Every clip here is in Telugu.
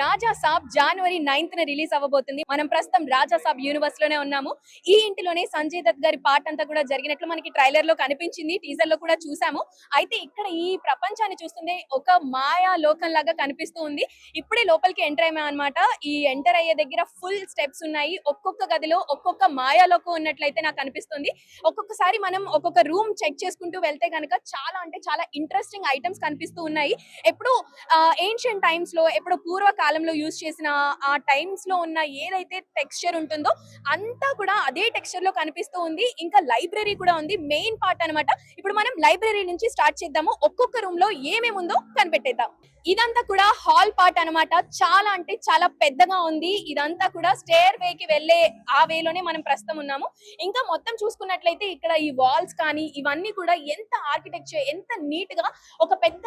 రాజా సాబ్ జనవరి నైన్త్ న రిలీజ్ అవ్వబోతుంది. మనం ప్రస్తుతం రాజా సాబ్ యూనివర్స్లోనే ఉన్నాము. ఈ ఇంటిలోనే సంజయ్ దత్ గారి పాట అంతా కూడా జరిగినట్లు మనకి ట్రైలర్లో కనిపించింది. టీజర్లో కూడా చూసాము. అయితే ఇక్కడ ఈ ప్రపంచాన్ని చూస్తుంటే ఒక మాయా లోకం లాగా కనిపిస్తూ ఉంది. ఇప్పుడే లోపలికి ఎంటర్ అయ్యాము అనమాట ఈ ఎంటర్ అయ్యే దగ్గర ఫుల్ స్టెప్స్ ఉన్నాయి. ఒక్కొక్క గదిలో ఒక్కొక్క మాయాలోకం ఉన్నట్లయితే నాకు అనిపిస్తుంది. ఒక్కొక్కసారి మనం ఒక్కొక్క రూమ్ చెక్ చేసుకుంటూ వెళ్తే కనుక చాలా అంటే చాలా ఇంట్రెస్టింగ్ ఐటమ్స్ కనిపిస్తూ ఉన్నాయి. ఎప్పుడు ఏన్షియన్ టైమ్స్లో ఎప్పుడు పూర్వ కాలంలో యూజ్ చేసిన ఆ టైమ్స్లో ఉన్న ఏదైతే టెక్స్చర్ ఉంటుందో అంతా కూడా అదే టెక్స్చర్లో కనిపిస్తూ ఉంది. ఇంకా లైబ్రరీ కూడా ఉంది. మెయిన్ పార్ట్ అన్నమాట. ఇప్పుడు మనం లైబ్రరీ నుంచి స్టార్ట్ చేద్దాము. ఒక్కొక్క రూమ్లో ఏమేమి ఉందో కనిపెట్టేద్దాం. ఇదంతా కూడా హాల్ పార్ట్ అన్నమాట. చాలా అంటే చాలా పెద్దగా ఉంది. ఇదంతా కూడా స్టేర్ వే కి వెళ్ళే ఆ వేలోనే మనం ప్రస్తుతం ఉన్నాము. ఇంకా మొత్తం చూసుకున్నట్లయితే ఇక్కడ ఈ వాల్స్ కానీ ఇవన్నీ కూడా ఎంత ఆర్కిటెక్చర్ ఎంత నీట్గా ఒక పెద్ద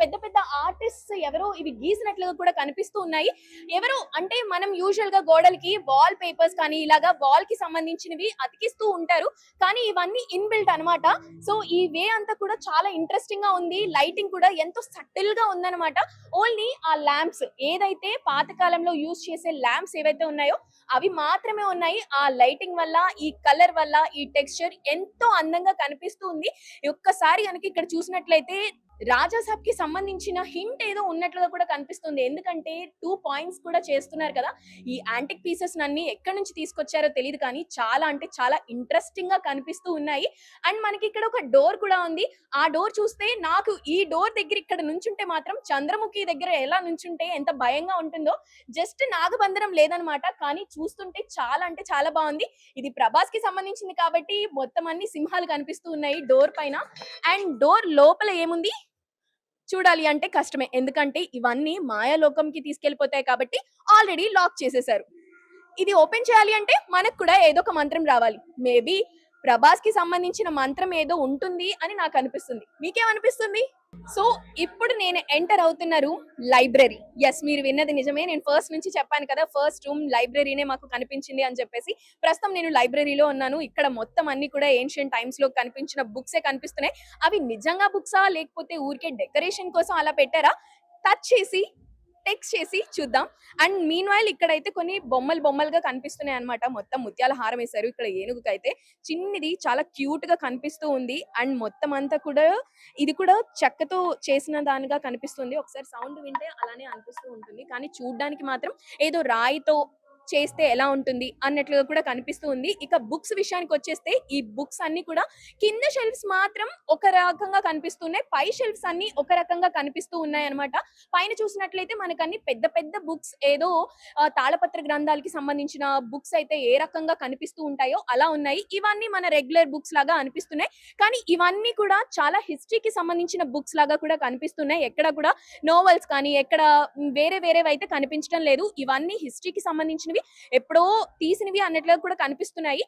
పెద్ద పెద్ద ఆర్టిస్ట్ ఎవరో ఇవి గీసినట్లుగా కూడా కనిపిస్తూ ఉన్నాయి. ఎవరు అంటే మనం యూజువల్గా గోడలకి వాల్ పేపర్స్ కానీ ఇలాగా వాల్కి సంబంధించినవి అతికిస్తూ ఉంటారు. కానీ ఇవన్నీ ఇన్బిల్ట్ అన్నమాట. సో ఈ వే అంతా కూడా చాలా ఇంట్రెస్టింగ్గా ఉంది. లైటింగ్ కూడా ఎంతో సటిల్గా ఉందన్నమాట. ఓన్లీ ఆ ల్యాంప్స్ ఏదైతే పాతకాలంలో యూజ్ చేసే ల్యాంప్స్ ఏవైతే ఉన్నాయో అవి మాత్రమే ఉన్నాయి. ఆ లైటింగ్ వల్ల ఈ కలర్ వల్ల ఈ టెక్స్చర్ ఎంతో అందంగా కనిపిస్తూ ఉంది. ఒక్కసారి కనుక ఇక్కడ చూసినట్లయితే రాజాసాబ్కి సంబంధించిన హింట్ ఏదో ఉన్నట్లుగా కూడా కనిపిస్తుంది. ఎందుకంటే టూ పాయింట్స్ కూడా చేస్తున్నారు కదా. ఈ యాంటిక్ పీసెస్ అన్ని ఎక్కడి నుంచి తీసుకొచ్చారో తెలియదు కానీ చాలా అంటే చాలా ఇంట్రెస్టింగ్గా కనిపిస్తూ ఉన్నాయి. అండ్ మనకి ఇక్కడ ఒక డోర్ కూడా ఉంది. ఆ డోర్ చూస్తే నాకు ఈ డోర్ దగ్గర ఇక్కడ నుంచుంటే మాత్రం చంద్రముఖి దగ్గర ఎలా నుంచుంటే ఎంత భయంగా ఉంటుందో జస్ట్ నాగబంధనం లేదనమాట. కానీ చూస్తుంటే చాలా అంటే చాలా బాగుంది. ఇది ప్రభాస్కి సంబంధించింది కాబట్టి మొత్తం అన్ని సింహాలు కనిపిస్తూ ఉన్నాయి డోర్ పైన. అండ్ డోర్ లోపల ఏముంది? చూడాలి అంటే కష్టమే. ఎందుకంటే ఇవన్నీ మాయాలోకంకి తీసుకెళ్ళిపోతాయి కాబట్టి ఆల్రెడీ లాక్ చేసేసారు ఇది ఓపెన్ చేయాలి అంటే మనకు కూడా ఏదో ఒక మంత్రం రావాలి. మేబీ ప్రభాస్కి సంబంధించిన మంత్రం ఏదో ఉంటుంది అని నాకు అనిపిస్తుంది. మీకేమనిపిస్తుంది? సో ఇప్పుడు నేను ఎంటర్ అవుతున్నారు లైబ్రరీ ఎస్ మీరు విన్నది నిజమే. నేను ఫస్ట్ నుంచి చెప్పాను కదా ఫస్ట్ రూమ్ లైబ్రరీనే మాకు కనిపించింది అని చెప్పేసి. ప్రస్తుతం నేను లైబ్రరీలో ఉన్నాను. ఇక్కడ మొత్తం అన్ని కూడా ఏన్షియన్ టైమ్స్లో కనిపించిన బుక్సే కనిపిస్తున్నాయి. అవి నిజంగా బుక్సా లేకపోతే ఊరికే డెకరేషన్ కోసం అలా పెట్టారా? టచ్ చేసి టెక్స్ట్ చేసి చూద్దాం. అండ్ మీన్ వైల్ ఇక్కడైతే కొన్ని బొమ్మలు బొమ్మలుగా కనిపిస్తున్నాయి అన్నమాట. మొత్తం ముత్యాల హారం వేశారు. ఇక్కడ ఏనుగుకైతే చిన్నది చాలా క్యూట్గా కనిపిస్తూ ఉంది. అండ్ మొత్తం అంతా కూడా ఇది కూడా చెక్కతో చేసిన దానిగా కనిపిస్తుంది. ఒకసారి సౌండ్ వింటే అలానే అనిపిస్తూ ఉంటుంది. కానీ చూడ్డానికి మాత్రం ఏదో రాయితో చేస్తే ఎలా ఉంటుంది అన్నట్లుగా కూడా కనిపిస్తూ ఉంది. ఇక బుక్స్ విషయానికి వచ్చేస్తే ఈ బుక్స్ అన్ని కూడా కింద షెల్ఫ్స్ మాత్రం ఒక రకంగా కనిపిస్తున్నాయి. పై షెల్ఫ్స్ అన్ని ఒక రకంగా కనిపిస్తూ ఉన్నాయి అనమాట పైన చూసినట్లయితే మనకు అన్ని పెద్ద పెద్ద బుక్స్ ఏదో తాళపత్ర గ్రంథాలకి సంబంధించిన బుక్స్ అయితే ఏ రకంగా కనిపిస్తూ ఉంటాయో అలా ఉన్నాయి. ఇవన్నీ మన రెగ్యులర్ బుక్స్ లాగా అనిపిస్తున్నాయి. కానీ ఇవన్నీ కూడా చాలా హిస్టరీకి సంబంధించిన బుక్స్ లాగా కూడా కనిపిస్తున్నాయి. ఎక్కడ కూడా నోవెల్స్ కానీ ఎక్కడ వేరే వేరేవి అయితే కనిపించడం లేదు. ఇవన్నీ హిస్టరీకి సంబంధించినవి ఎప్పుడో తీసినవి అన్నట్లుగా కూడా కనిపిస్తున్నాయి.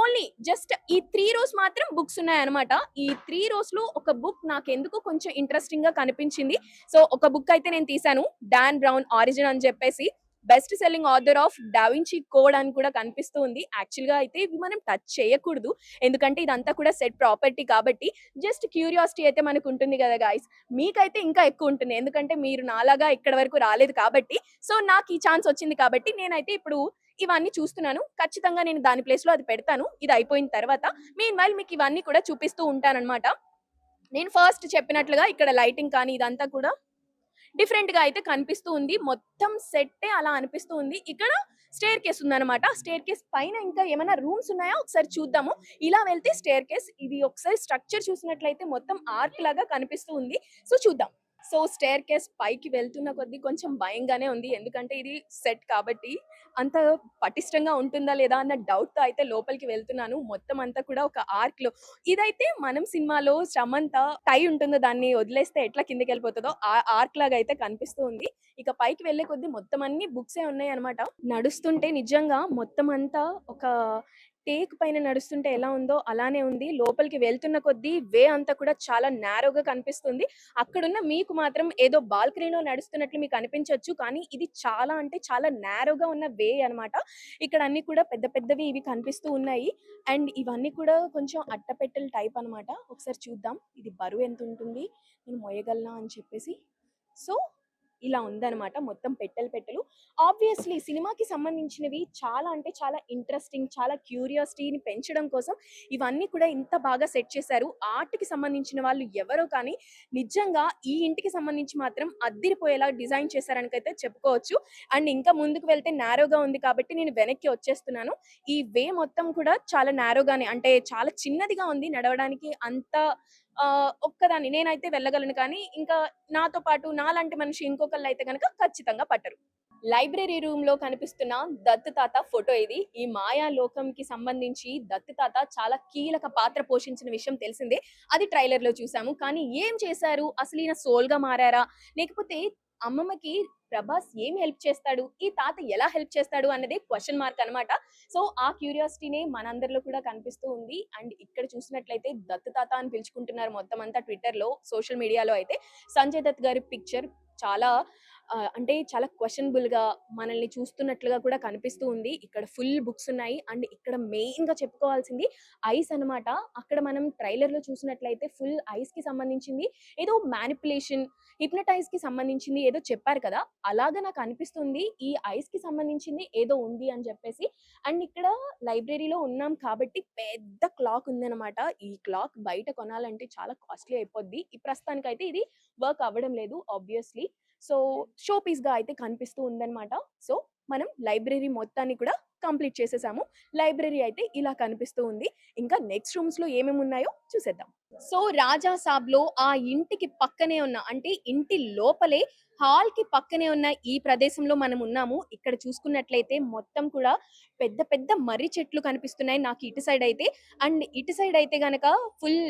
ఓన్లీ జస్ట్ ఈ త్రీ రోస్ మాత్రం బుక్స్ ఉన్నాయి అనమాట ఈ త్రీ రోస్లో ఒక బుక్ నాకు ఎందుకు కొంచెం ఇంట్రెస్టింగ్గా కనిపించింది. సో ఒక బుక్ అయితే నేను తీసాను డాన్ బ్రౌన్ ఆరిజిన్ అని చెప్పేసి. Best selling author of Da Vinci code అని కూడా కనిపిస్తూ ఉంది. యాక్చువల్గా అయితే ఇవి మనం టచ్ చేయకూడదు. ఎందుకంటే ఇదంతా కూడా సెట్ ప్రాపర్టీ కాబట్టి జస్ట్ క్యూరియాసిటీ అయితే మనకు ఉంటుంది కదా గాయస్ మీకైతే ఇంకా ఎక్కువ ఉంటుంది. ఎందుకంటే మీరు నాలాగా ఇక్కడ వరకు రాలేదు కాబట్టి. సో నాకు ఈ ఛాన్స్ వచ్చింది కాబట్టి నేనైతే ఇప్పుడు ఇవన్నీ చూస్తున్నాను. ఖచ్చితంగా నేను దాని ప్లేస్లో అది పెడతాను. ఇది అయిపోయిన తర్వాత మీన్ వైల్ మీకు ఇవన్నీ కూడా చూపిస్తూ ఉంటానన్నమాట. నేను ఫస్ట్ చెప్పినట్లుగా ఇక్కడ లైటింగ్ కానీ ఇదంతా కూడా డిఫరెంట్గా అయితే కనిపిస్తూ ఉంది. మొత్తం సెట్టే అలా అనిపిస్తూ ఉంది. ఇక్కడ స్టేర్ కేస్ ఉందన్నమాట. స్టేర్ కేస్ పైన ఇంకా ఏమైనా రూమ్స్ ఉన్నాయా? ఒకసారి చూద్దాము. ఇలా వెళ్తే స్టేర్ కేస్ ఇది ఒకసారి స్ట్రక్చర్ చూసినట్లయితే మొత్తం ఆర్క్ లాగా కనిపిస్తూ ఉంది. సో చూద్దాం. సో స్టేర్ కేస్ పైకి వెళ్తున్న కొద్దీ కొంచెం భయంగానే ఉంది. ఎందుకంటే ఇది సెట్ కాబట్టి అంత పటిష్టంగా ఉంటుందా లేదా అన్న డౌట్తో అయితే లోపలికి వెళ్తున్నాను. మొత్తం అంతా కూడా ఒక ఆర్క్లో ఇదైతే మనం సినిమాలో శ్రమంత టై ఉంటుందో దాన్ని వదిలేస్తే ఎట్లా కిందకి వెళ్ళిపోతుందో ఆ ఆర్క్ లాగా అయితే కనిపిస్తూ ఉంది. ఇక పైకి వెళ్ళే కొద్దీ మొత్తం అన్ని బుక్సే ఉన్నాయి అనమాట నడుస్తుంటే నిజంగా మొత్తం అంతా ఒక టేక్ పైన నడుస్తుంటే ఎలా ఉందో అలానే ఉంది. లోపలికి వెళ్తున్న కొద్దీ వే అంతా కూడా చాలా నారోగా కనిపిస్తుంది. అక్కడున్న మీకు మాత్రం ఏదో బాల్కనీలో నడుస్తున్నట్లు మీకు అనిపించవచ్చు కానీ ఇది చాలా అంటే చాలా నారోగా ఉన్న వే అన్నమాట. ఇక్కడ అన్ని కూడా పెద్ద పెద్దవి ఇవి కనిపిస్తూ ఉన్నాయి. అండ్ ఇవన్నీ కూడా కొంచెం అట్టపెట్టెల టైప్ అన్నమాట. ఒకసారి చూద్దాం. ఇది బరువు ఎంత ఉంటుంది? నేను మొయ్యగలనా అని చెప్పేసి. సో ఇలా ఉందన్నమాట. మొత్తం పెట్టెలు పెట్టెలు. ఆబ్వియస్లీ సినిమాకి సంబంధించినవి చాలా అంటే చాలా ఇంట్రెస్టింగ్ చాలా క్యూరియాసిటీని పెంచడం కోసం ఇవన్నీ కూడా ఇంత బాగా సెట్ చేశారు. ఆర్ట్కి సంబంధించిన వాళ్ళు ఎవరో కానీ నిజంగా ఈ ఇంటికి సంబంధించి మాత్రం అద్దిరిపోయేలా డిజైన్ చేశారనికైతే చెప్పుకోవచ్చు. అండ్ ఇంకా ముందుకు వెళ్తే నారోగా ఉంది కాబట్టి నేను వెనక్కి వచ్చేస్తున్నాను. ఈ వే మొత్తం కూడా చాలా నారోగానే అంటే చాలా చిన్నదిగా ఉంది నడవడానికి అంత ఒక్కదాన్ని నేనైతే వెళ్ళగలను కానీ ఇంకా నాతో పాటు నాలాంటి మనిషి ఇంకొకళ్ళు అయితే కనుక ఖచ్చితంగా పట్టరు. లైబ్రరీ రూమ్లో కనిపిస్తున్న దత్తు తాత ఫోటో ఇది. ఈ మాయా లోకంకి సంబంధించి దత్తు తాత చాలా కీలక పాత్ర పోషించిన విషయం తెలిసిందే. అది ట్రైలర్లో చూసాము. కానీ ఏం చేశారు? అసలు ఈయన సోల్గా మారారా? లేకపోతే అమ్మమ్మకి ప్రభాస్ ఏం హెల్ప్ చేస్తాడు? ఈ తాత ఎలా హెల్ప్ చేస్తాడు? అన్నది క్వశ్చన్ మార్క్ అన్నమాట. సో ఆ క్యూరియాసిటీనే మనందరిలో కూడా కనిపిస్తూ ఉంది. అండ్ ఇక్కడ చూసినట్లయితే దత్తు తాత అని పిలుచుకుంటున్నారు మొత్తం అంతా ట్విట్టర్లో సోషల్ మీడియాలో అయితే. సంజయ్ దత్ గారి పిక్చర్ చాలా అంటే చాలా క్వశ్చనబుల్గా మనల్ని చూస్తున్నట్లుగా కూడా కనిపిస్తూ ఉంది. ఇక్కడ ఫుల్ బుక్స్ ఉన్నాయి. అండ్ ఇక్కడ మెయిన్గా చెప్పుకోవాల్సింది ఐస్ అన్నమాట. అక్కడ మనం ట్రైలర్లో చూసినట్లయితే ఫుల్ ఐస్కి సంబంధించింది. ఏదో మ్యానిపులేషన్ హిప్నటైజ్కి సంబంధించింది ఏదో చెప్పారు కదా? అలాగా నాకు అనిపిస్తుంది. ఈ ఐస్కి సంబంధించింది ఏదో ఉంది అని చెప్పేసి. అండ్ ఇక్కడ లైబ్రరీలో ఉన్నాం కాబట్టి పెద్ద క్లాక్ ఉందన్నమాట. ఈ క్లాక్ బయట కొనాలంటే చాలా కాస్ట్లీ అయిపోద్ది. ఈ ప్రస్తుతానికి అయితే ఇది వర్క్ అవ్వడం లేదు ఆబ్వియస్లీ. సో షో పీస్గా అయితే కనిపిస్తూ ఉందన్నమాట. సో మనం లైబ్రరీ మొత్తాన్ని కూడా కంప్లీట్ చేసేసాము. లైబ్రరీ అయితే ఇలా కనిపిస్తూ ఉంది. ఇంకా నెక్స్ట్ రూమ్స్లో ఏమేమి ఉన్నాయో చూసేద్దాం. సో రాజా సాబ్లో ఆ ఇంటికి పక్కనే ఉన్న అంటే ఇంటి లోపలే హాల్కి పక్కనే ఉన్న ఈ ప్రదేశంలో మనం ఉన్నాము. ఇక్కడ చూసుకున్నట్లయితే మొత్తం కూడా పెద్ద పెద్ద మర్రి చెట్లు కనిపిస్తున్నాయి నాకు ఇటు సైడ్ అయితే. అండ్ ఇటు సైడ్ అయితే గనక ఫుల్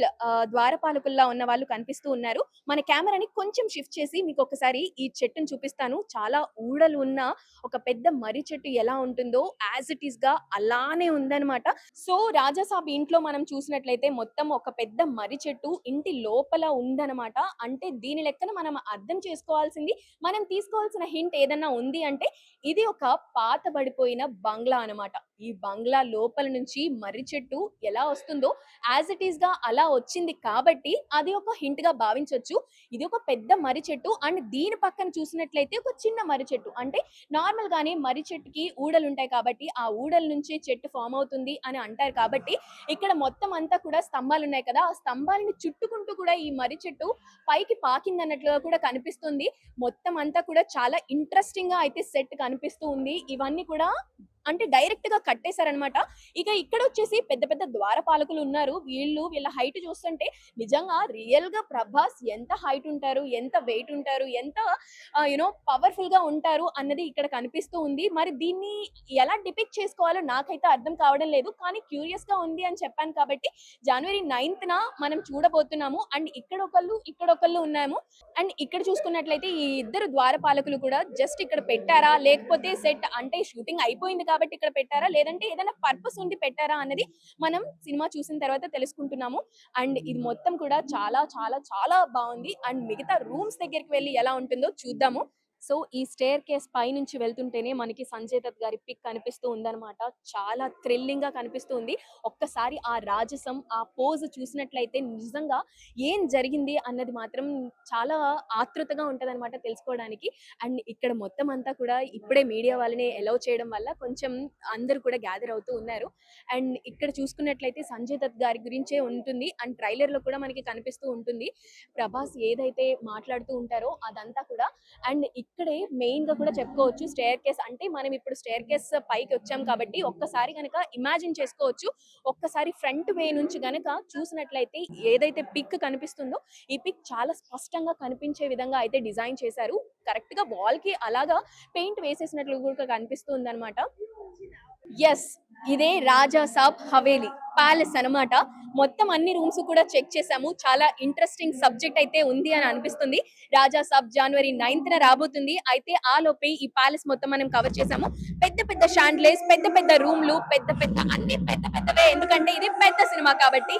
ద్వారపాలకుల్లా ఉన్న వాళ్ళు కనిపిస్తూ ఉన్నారు. మన కెమెరాని కొంచెం షిఫ్ట్ చేసి మీకు ఒకసారి ఈ చెట్టును చూపిస్తాను. చాలా ఊడలు ఉన్న ఒక పెద్ద మర్రి చెట్టు ఎలా ఉంటుందో యాజ్ ఇట్ ఈస్గా అలానే ఉందన్నమాట. సో రాజాసాబ్ ఇంట్లో మనం చూసినట్లయితే మొత్తం ఒక పెద్ద మర్రి చెట్టు ఇంటి లోపల ఉందన్నమాట. అంటే దీని లెక్కన మనం అర్థం చేసుకోవాల్సింది మనం తీసుకోవాల్సిన హింట్ ఏదన్నా ఉంది అంటే ఇది ఒక పాతబడిపోయిన బంగ్లా అన్నమాట. ఈ బంగ్లా లోపల నుంచి మర్రి చెట్టు ఎలా వస్తుందో యాజ్ ఇట్ ఈస్గా అలా వచ్చింది కాబట్టి అది ఒక హింట్గా భావించవచ్చు ఇది ఒక పెద్ద మర్రి చెట్టు అండ్ దీని పక్కన చూసినట్లయితే ఒక చిన్న మర్రి చెట్టు. అంటే నార్మల్ గానే మర్రి చెట్టుకి ఊడలు ఉంటాయి కాబట్టి ఆ ఊడల నుంచి చెట్టు ఫామ్ అవుతుంది అని అంటారు కాబట్టి ఇక్కడ మొత్తం అంతా కూడా స్తంభాలు ఉన్నాయి కదా ఆ స్తంభాలను చుట్టుకుంటూ కూడా ఈ మర్రి చెట్టు పైకి పాకింది అన్నట్లుగా కూడా కనిపిస్తుంది. మొత్తం అంతా కూడా చాలా ఇంట్రెస్టింగ్గా అయితే సెట్ కనిపిస్తూ ఉంది. ఇవన్నీ కూడా అంటే డైరెక్ట్గా కట్టేశారనమాట ఇక ఇక్కడ వచ్చేసి పెద్ద పెద్ద ద్వారపాలకులు ఉన్నారు. వీళ్ళు వీళ్ళ హైట్ చూస్తుంటే నిజంగా రియల్గా ప్రభాస్ ఎంత హైట్ ఉంటారు ఎంత వెయిట్ ఉంటారు ఎంత యునో పవర్ఫుల్గా ఉంటారు అన్నది ఇక్కడ కనిపిస్తూ ఉంది. మరి దీన్ని ఎలా డిపిక్ట్ చేసుకోవాలో నాకైతే అర్థం కావడం లేదు. కానీ క్యూరియస్గా ఉంది అని చెప్పాను కాబట్టి జనవరి నైన్త్ న మనం చూడబోతున్నాము. అండ్ ఇక్కడ ఒకళ్ళు ఇక్కడ ఒకళ్ళు ఉన్నాము. అండ్ ఇక్కడ చూసుకున్నట్లయితే ఈ ఇద్దరు ద్వారపాలకులు కూడా జస్ట్ ఇక్కడ పెట్టారా? లేకపోతే సెట్ అంటే షూటింగ్ అయిపోయింది కాబట్టి ఇక్కడ పెట్టారా? లేదంటే ఏదైనా పర్పస్ ఉండి పెట్టారా అన్నది మనం సినిమా చూసిన తర్వాత తెలుసుకుంటున్నాము. అండ్ ఇది మొత్తం కూడా చాలా చాలా చాలా బాగుంది. అండ్ మిగతా రూమ్స్ దగ్గరికి వెళ్ళి ఎలా ఉంటుందో చూద్దాము. సో ఈ స్టేర్ కేస్ పై నుంచి వెళ్తుంటేనే మనకి సంజయ్ దత్ గారి పిక్ కనిపిస్తూ ఉందన్నమాట. చాలా థ్రిల్లింగ్గా కనిపిస్తూ ఉంది. ఒక్కసారి ఆ రాజసం ఆ పోజ్ చూసినట్లయితే నిజంగా ఏం జరిగింది అన్నది మాత్రం చాలా ఆతృతగా ఉంటదన్నమాట తెలుసుకోవడానికి. అండ్ ఇక్కడ మొత్తం అంతా కూడా ఇప్పుడే మీడియా వాళ్ళని ఎలౌ చేయడం వల్ల కొంచెం అందరూ కూడా గ్యాదర్ అవుతూ ఉన్నారు. అండ్ ఇక్కడ చూసుకున్నట్లయితే సంజయ్ దత్ గారి గురించే ఉంటుంది. అండ్ ట్రైలర్లో కూడా మనకి కనిపిస్తూ ఉంటుంది. ప్రభాస్ ఏదైతే మాట్లాడుతూ ఉంటారో అదంతా కూడా. అండ్ ఇక్కడే మెయిన్గా కూడా చెప్పుకోవచ్చు స్టేర్ కేస్ అంటే మనం ఇప్పుడు స్టేర్ కేస్ పైకి వచ్చాం కాబట్టి ఒక్కసారి కనుక ఇమాజిన్ చేసుకోవచ్చు. ఒక్కసారి ఫ్రంట్ వే నుంచి గనక చూసినట్లయితే ఏదైతే పిక్ కనిపిస్తుందో ఈ పిక్ చాలా స్పష్టంగా కనిపించే విధంగా అయితే డిజైన్ చేశారు. కరెక్ట్గా వాల్కి అలాగా పెయింట్ వేసేసినట్లు కూడా కనిపిస్తుంది అనమాట ఎస్ ఇదే రాజా సాబ్ హవేలీ. ప్యాలెస్ అన్నమాట. మొత్తం అన్ని రూమ్స్ కూడా చెక్ చేసాము. చాలా ఇంట్రెస్టింగ్ సబ్జెక్ట్ అయితే ఉంది అని అనిపిస్తుంది. రాజా సాబ్ జనవరి నైన్త్ న రాబోతుంది. అయితే ఆ లోపే ఈ ప్యాలెస్ మొత్తం మనం కవర్ చేసాము. పెద్ద పెద్ద షాండ్లేస్ పెద్ద పెద్ద రూమ్లు పెద్ద పెద్ద అన్ని పెద్ద పెద్దవే. ఎందుకంటే ఇది పెద్ద సినిమా కాబట్టి.